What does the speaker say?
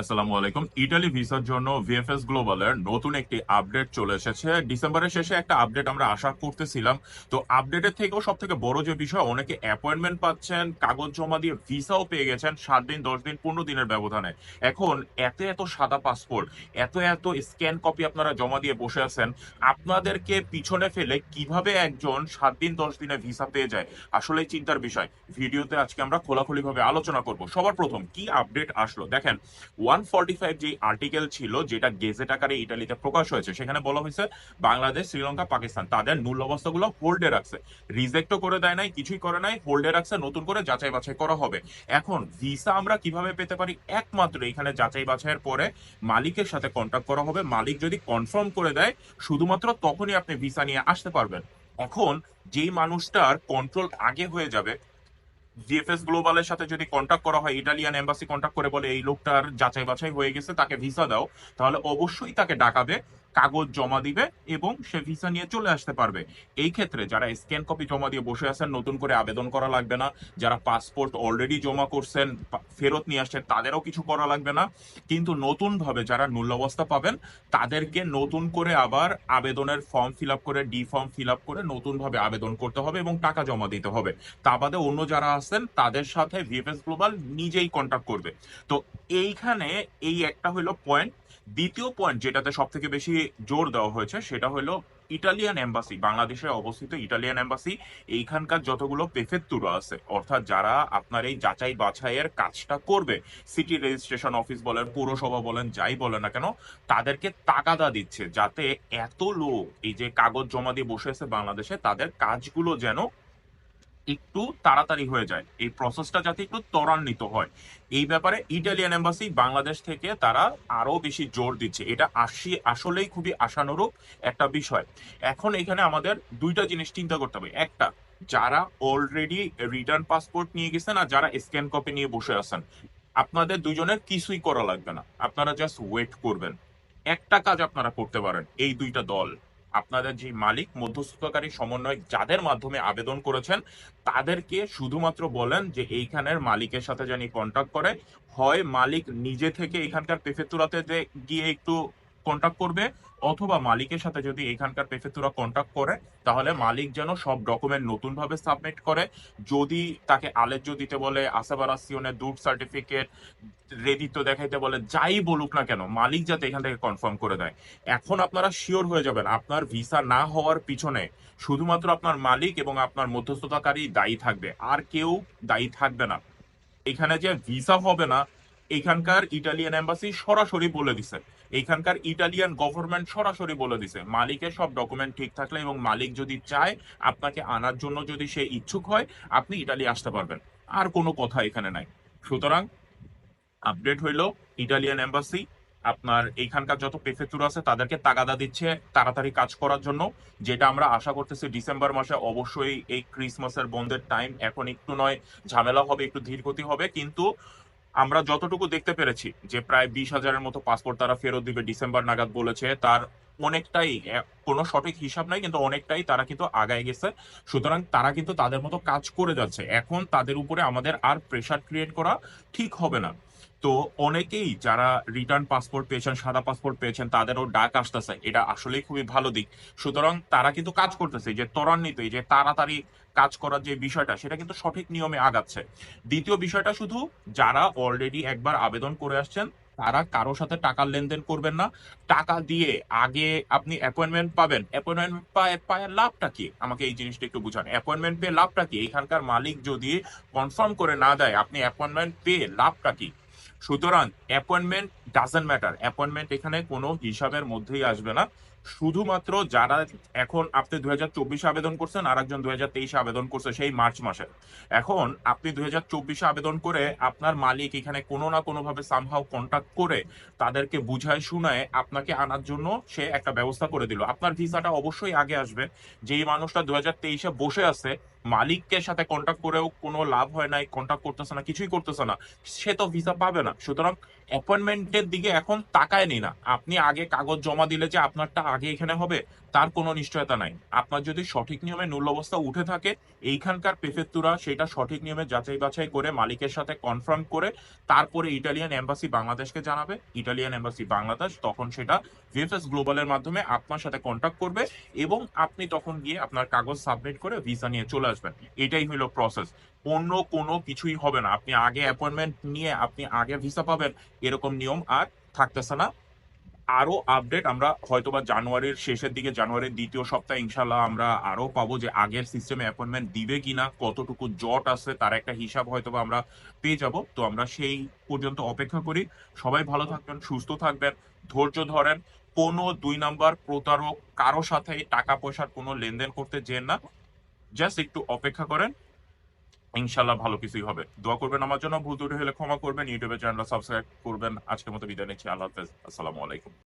আসসালামু আলাইকুম। ইটালি ভিসার জন্য ভিএফএস গ্লোবালের নতুন একটি আপডেট চলে এসেছে। ডিসেম্বরের শেষে একটা আপডেট আমরা আশা করতেছিলাম। তো আপডেটের থেকেও সব থেকে বড় যে বিষয়, অনেকে অ্যাপয়েন্টমেন্ট পাচ্ছেন, কাগজ জমা দিয়ে ভিসাও পেয়ে গেছেন সাত দিন, দশ দিন, পনেরো দিনের ব্যবধানে। এখন এত এত সাদা পাসপোর্ট এত এত স্ক্যান কপি আপনারা জমা দিয়ে বসে আছেন, আপনাদেরকে পিছনে ফেলে কীভাবে একজন সাত দিন, দশ দিনে ভিসা পেয়ে যায়? আসলে চিন্তার বিষয়। ভিডিওতে আজকে আমরা খোলাখুলিভাবে আলোচনা করব। সবার প্রথম কি আপডেট আসলো? দেখেন ওয়ান ফর্টি ফাইভ যে আর্টিকেল ছিল, যেটা গেজেট আকারে ইটালিতে প্রকাশ হয়েছে। সেখানে বলা হয়েছে, বাংলাদেশ, শ্রীলঙ্কা, পাকিস্তান, তাদের মূল অবস্থাগুলো হোল্ডে রাখছে রিজেক্টও করে দেয় নাই, কিছুই করে নাই হোল্ডে রাখছে, নতুন করে যাচাই বাছাই করা হবে। এখন ভিসা আমরা কীভাবে পেতে পারি? একমাত্র এখানে যাচাই বাছাইয়ের পরে মালিকের সাথে কন্ট্যাক্ট করা হবে। মালিক যদি কনফার্ম করে দেয়, শুধুমাত্র তখনই আপনি ভিসা নিয়ে আসতে পারবেন। এখন যেই মানুষটার কন্ট্রোল আগে হয়ে যাবে জিএফএস গ্লোবালের সাথে যদি কন্ট্যাক্ট করা হয় ইটালিয়ান এম্বাসি কন্ট্যাক্ট করে বলে, এই লোকটার যাচাই বাছাই হয়ে গেছে, তাকে ভিসা দাও। তাহলে অবশ্যই তাকে ডাকাবে। কাগজ জমা দিবে এবং সে ভিসা নিয়ে চলে আসতে পারবে। এই ক্ষেত্রে যারা স্ক্যান কপি জমা দিয়ে বসে আছেন, নতুন করে আবেদন করা লাগবে না। যারা পাসপোর্ট অলরেডি জমা করছেন ফেরত নিয়ে আসছেন, তাদেরও কিছু করা লাগবে না। কিন্তু নতুন ভাবে যারা অবস্থা পাবেন, তাদেরকে নতুন করে আবার আবেদনের ফর্ম ফিল আপ করে ডি ফর্ম ফিল আপ করে নতুন ভাবে আবেদন করতে হবে এবং টাকা জমা দিতে হবে। তা বাদে অন্য যারা আছেন, তাদের সাথে ভিএফএস গ্লোবাল নিজেই কন্ট্যাক্ট করবে। তো এইখানে এই একটা হলো পয়েন্ট দ্বিতীয় পয়েন্ট যেটাতে সব থেকে বেশি জোর দেওয়া হয়েছে সেটা হলো ইটালিয়ান এম্বাসি, বাংলাদেশে অবস্থিত ইটালিয়ান এম্বাসি। এইখানকার যতগুলো পেফেত্তুরা আছে, অর্থাৎ যারা আপনার এই যাচাই বাছাইয়ের কাজটা করবে সিটি রেজিস্ট্রেশন অফিস বলেন, পৌরসভা বলেন, যাই বলেন না কেন, তাদেরকে তাগাদা দিচ্ছে যাতে এত লোক এই যে কাগজ জমা দিয়ে বসে আছে বাংলাদেশে, তাদের কাজগুলো যেন একটু তাড়াতাড়ি হয়ে যায়। এই প্রসেসটা যাতে একটু ত্বরান্বিত হয়। এই ব্যাপারে ইটালিয়ান এম্বাসি বাংলাদেশ থেকে তারা আরও বেশি জোর দিচ্ছে। এটা আসি, আসলেই খুবই আশানুরূপ একটা বিষয়। এখন এখানে আমাদের দুইটা জিনিস চিন্তা করতে হবে। একটা, যারা অলরেডি রিটার্ন পাসপোর্ট নিয়ে গেছেন আর যারা স্ক্যান কপি নিয়ে বসে আছেন, আপনাদের দুজনের কিছুই করা লাগবে না। আপনারা জাস্ট ওয়েট করবেন। একটা কাজ আপনারা করতে পারেন, এই দুইটা দল। আপনাদের যে মালিক, মধ্যস্থতাকারী সমন্বয় যাদের মাধ্যমে আবেদন করেছেন, তাদেরকে শুধুমাত্র বলেন যে এইখানের মালিকের সাথে জানি কন্ট্যাক্ট করে। হয় মালিক নিজে থেকে এখানকার পেফেতুরাতে যে- গিয়ে একটু কন্ট্যাক্ট করবে, অথবা মালিকের সাথে যদি এখানকার পেফেতুরা কন্ট্যাক্ট করে, তাহলে মালিক যেন সব ডকুমেন্ট নতুন ভাবে সাবমিট করে। যদি তাকে আলেজ্য দিতে বলে আসাবারাসিওনের দুধ সার্টিফিকেট রেদিত্ব দেখাইতে বলে, যাই বলুক না কেন, মালিক যাতে এখান থেকে কনফার্ম করে দেয়। এখন আপনারা শিওর হয়ে যাবেন, আপনার ভিসা না হওয়ার পিছনে শুধুমাত্র আপনার মালিক এবং আপনার মধ্যস্থতাকারী দায়ী থাকবে, আর কেউ দায়ী থাকবে না। এখানে যে ভিসা হবে না, এখানকার ইটালিয়ান এম্বাসি সরাসরি বলে দিছে। এখানকার ইটালিয়ান গভর্নমেন্ট সরাসরি বলে দিছে, মালিকের সব ডকুমেন্ট ঠিক থাকলে এবং মালিক যদি চায় আপনাকে আনার জন্য যদি সে ইচ্ছুক হয়, আপনি ইটালি আসতে পারবেন। আর কোনো কথা এখানে নাই। সুতরাং আপডেট হইল ইটালিয়ান এম্বাসি আপনার এইখানকার যত পেফেতুর আছে তাদেরকে তাগাদা দিচ্ছে তাড়াতাড়ি কাজ করার জন্য, যেটা আমরা আশা করতেছি ডিসেম্বর মাসে অবশ্যই এই ক্রিসমাসের বন্ধের টাইম এখন একটু নয়, ঝামেলা হবে, একটু ধীরগতি হবে, কিন্তু আমরা যতটুকু দেখতে পেরেছি যে প্রায় বিশ হাজারের মতো পাসপোর্ট তারা ফেরত দিবে, ডিসেম্বর নাগাদ বলেছে, তার অনেকটাই কোনো সঠিক হিসাব নাই, কিন্তু অনেকটাই তারা কিন্তু আগায় গেছে। সুতরাং তারা কিন্তু তাদের মতো কাজ করে যাচ্ছে। এখন তাদের উপরে আমাদের আর প্রেশার ক্রিয়েট করা ঠিক হবে না। তো অনেকেই যারা রিটার্ন পাসপোর্ট পেয়েছেন, সাদা পাসপোর্ট পেয়েছেন, তাদেরও ডাক আসতেছে। এটা আসলেই খুবই ভালো দিক। সুতরাং তারা কিন্তু কাজ করতেছে যে ত্বরান্বিত যে তাড়াতাড়ি কাজ করার যে বিষয়টা, সেটা কিন্তু সঠিক নিয়মে আগাচ্ছে। দ্বিতীয় বিষয়টা শুধু, যারা অলরেডি একবার আবেদন করে আসছেন, তারা কারোর সাথে টাকার লেনদেন করবেন না। টাকা দিয়ে আগে আপনি অ্যাপয়েন্টমেন্ট পাবেন। অ্যাপয়েন্টমেন্ট পায় পায় লাভটা কি? আমাকে এই জিনিসটা একটু বুঝান। অ্যাপয়েন্টমেন্ট পেয়ে লাভটা কি? এখানকার মালিক যদি কনফার্ম করে না দেয়, আপনি অ্যাপয়েন্টমেন্ট পেয়ে লাভটা কি? সুতরাং অ্যাপয়েন্টমেন্ট ডাজেন্ট ম্যাটার অ্যাপয়েন্টমেন্ট এখানে কোনো হিসাবের মধ্যেই আসবে না। শুধুমাত্র যারা এখন আপনি দুই হাজার চব্বিশে আবেদন করছেন আর একজন দুই হাজার তেইশে আবেদন করছে সেই মার্চ মাসে। এখন আপনি দুই হাজার চব্বিশে আবেদন করে আপনার মালিক এখানে কোনো না কোনোভাবে সামহাও কন্ট্যাক্ট করে তাদেরকে বুঝায়, শুনায়, আপনাকে আনার জন্য সে একটা ব্যবস্থা করে দিল। আপনার ভিসাটা অবশ্যই আগে আসবে। যেই মানুষটা দুই হাজার তেইশে বসে আছে মালিকের সাথে কন্ট্যাক্ট করেও কোনো লাভ হয় নাই কন্ট্যাক্ট করতেছে না, কিছুই করতেছে না, সে তো ভিসা পাবে না। সুতরাং অ্যাপয়েন্টমেন্টের দিকে এখন তাকায়নি না। আপনি আগে কাগজ জমা দিলে যে আপনারটা আগে এখানে হবে তার কোনো নিশ্চয়তা নাই। আপনার যদি সঠিক নিয়মে নূল অবস্থা উঠে থাকে, এইখানকার পেফেত্তুরা সেটা সঠিক নিয়মে যাচাই বাছাই করে, মালিকের সাথে কনফার্ম করে, তারপরে ইটালিয়ান এম্বাসি বাংলাদেশকে জানাবে। ইটালিয়ান এম্বাসি বাংলাদেশ তখন সেটা ভিএফএস গ্লোবালের মাধ্যমে আপনার সাথে কন্ট্যাক্ট করবে এবং আপনি তখন গিয়ে আপনার কাগজ সাবমিট করে ভিসা নিয়ে চলে আসবেন। এটাই হলো প্রসেস অন্য কোনো কিছুই হবে না। আপনি আগে অ্যাপয়েন্টমেন্ট নিয়ে আপনি আগে ভিসা পাবেন, এরকম নিয়ম আর থাকতেছে না। আরও আপডেট আমরা হয়তোবা জানুয়ারির শেষের দিকে, জানুয়ারির দ্বিতীয় সপ্তাহে ইনশাল্লাহ আমরা আরও পাবো যে আগের সিস্টেমে অ্যাপয়েন্টমেন্ট দিবে কিনা, কতটুকু জট আছে তার একটা হিসাব হয়তোবা আমরা পেয়ে যাব। তো আমরা সেই পর্যন্ত অপেক্ষা করি। সবাই ভালো থাকবেন, সুস্থ থাকবেন, ধৈর্য ধরেন। কোনো দুই নাম্বার প্রতারক কারও সাথে টাকা পয়সার কোনো লেনদেন করতে যেন না জাস্ট একটু অপেক্ষা করেন। ইনশাল্লাহ ভালো কিছুই হবে। দোয়া করবেন আমার জন্য, ভুল ত্রুটি হলে ক্ষমা করবেন ইউটিউবে চ্যানেল সাবস্ক্রাইব করবেন। আজকের মতো বিদায় নিচ্ছি, আল্লাহ হাফেজ। আসসালামু আলাইকুম।